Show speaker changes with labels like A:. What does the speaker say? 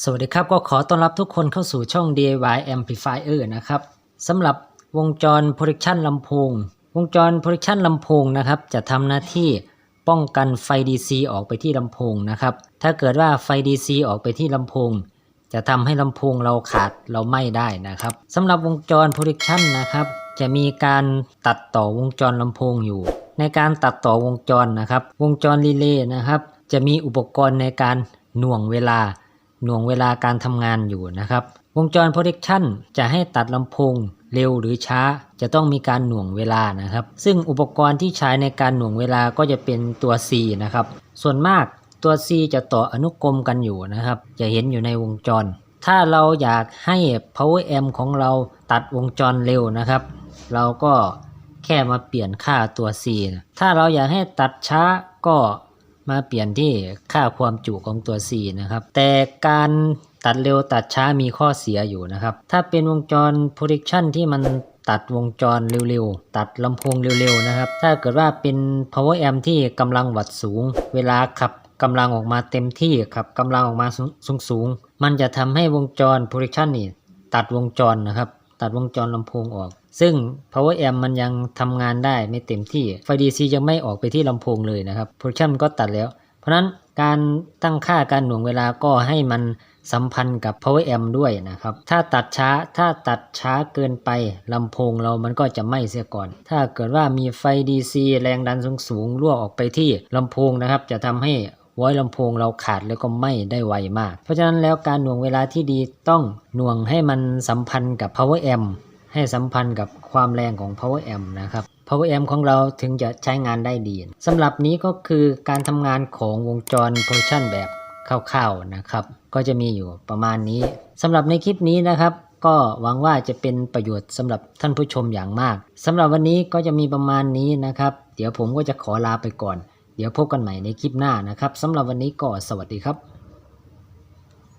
A: สวัสดีครับ ก็ขอต้อนรับทุกคนเข้าสู่ช่อง DIY Amplifier นะครับสำหรับวงจร Protection ลำโพง วงจร Protection ลำโพงนะครับ จะทำหน้าที่ป้องกันไฟ DC ออกไปที่ลำโพงนะครับ ถ้าเกิดว่าไฟ DC ออกไปที่ลำโพง จะทำให้ลำโพงเราขาดเราไหม้ได้นะครับสำหรับวงจร Protection นะครับ จะมีการตัดต่อวงจรลำโพงอยู่ ในการตัดต่อวงจรนะครับ วงจรรีเลย์นะครับ จะมีอุปกรณ์ในการหน่วงเวลา หน่วงเวลาการทำงานอยู่นะครับ วงจร protection จะให้ตัดลำโพงเร็วหรือช้าจะต้องมีการหน่วงเวลานะครับ ซึ่งอุปกรณ์ที่ใช้ในการหน่วงเวลาก็จะเป็นตัว C นะครับ ส่วนมากตัว C จะต่ออนุกรมกันอยู่นะครับ จะเห็นอยู่ในวงจร ถ้าเราอยากให้ power amp ของเราตัดวงจรเร็วนะครับ เราก็แค่มาเปลี่ยนค่าตัว C นะถ้าเราอยากให้ตัดช้าก็ มาเปลี่ยนที่ค่าความจุของตัว C นะครับ แต่การตัดเร็วตัดช้ามีข้อเสียอยู่นะครับ ถ้าเป็นวงจร protection ที่มันตัดวงจรเร็วๆ ตัดลำโพงเร็วๆนะครับ ถ้าเกิดว่าเป็น power amp ที่กำลังวัตต์สูง เวลาขับกำลังออกมาเต็มที่ขับกำลังออกมาสูงสูงๆ มันจะทำให้วงจร protection นี่ตัดวงจรนะครับ ตัดวงจรลำโพงออก ซึ่ง power amp มันยังทำงานได้ไม่เต็มที่ ไฟ DC ยังไม่ออกไปที่ลำโพงเลยนะครับ protection ก็ตัดแล้ว เพราะฉะนั้นการตั้งค่าการหน่วงเวลาก็ให้มันสัมพันธ์กับ power amp ด้วยนะครับ ถ้าตัดช้า ถ้าตัดช้าเกินไปลำโพงเรามันก็จะไหม้เสียก่อน ถ้าเกิดว่ามีไฟ DC แรงดันสูงสูงๆรั่วออกไปที่ลำโพงนะครับ จะทำให้ ไว้ลำโพงเราขาดแล้วก็ไม้ได้ไวมาก เพราะฉะนั้นแล้วการหน่วงเวลาที่ดีต้องหน่วงให้มันสัมพันธ์กับ power amp ให้สัมพันธ์กับความแรงของ power amp นะครับ power amp ของเราถึงจะใช้งานได้ดีสำหรับนี้ก็คือการทำงานของวงจร function แบบคร่าวๆนะครับ ก็จะมีอยู่ประมาณนี้สำหรับในคลิปนี้นะครับก็หวังว่าจะเป็นประโยชน์สำหรับท่านผู้ชมอย่างมากสำหรับวันนี้ก็จะมีประมาณนี้นะครับ เดี๋ยวผมก็จะขอลาไปก่อน เดี๋ยวพบกันใหม่ในคลิปหน้านะครับสำหรับวันนี้ก็สวัสดีครับ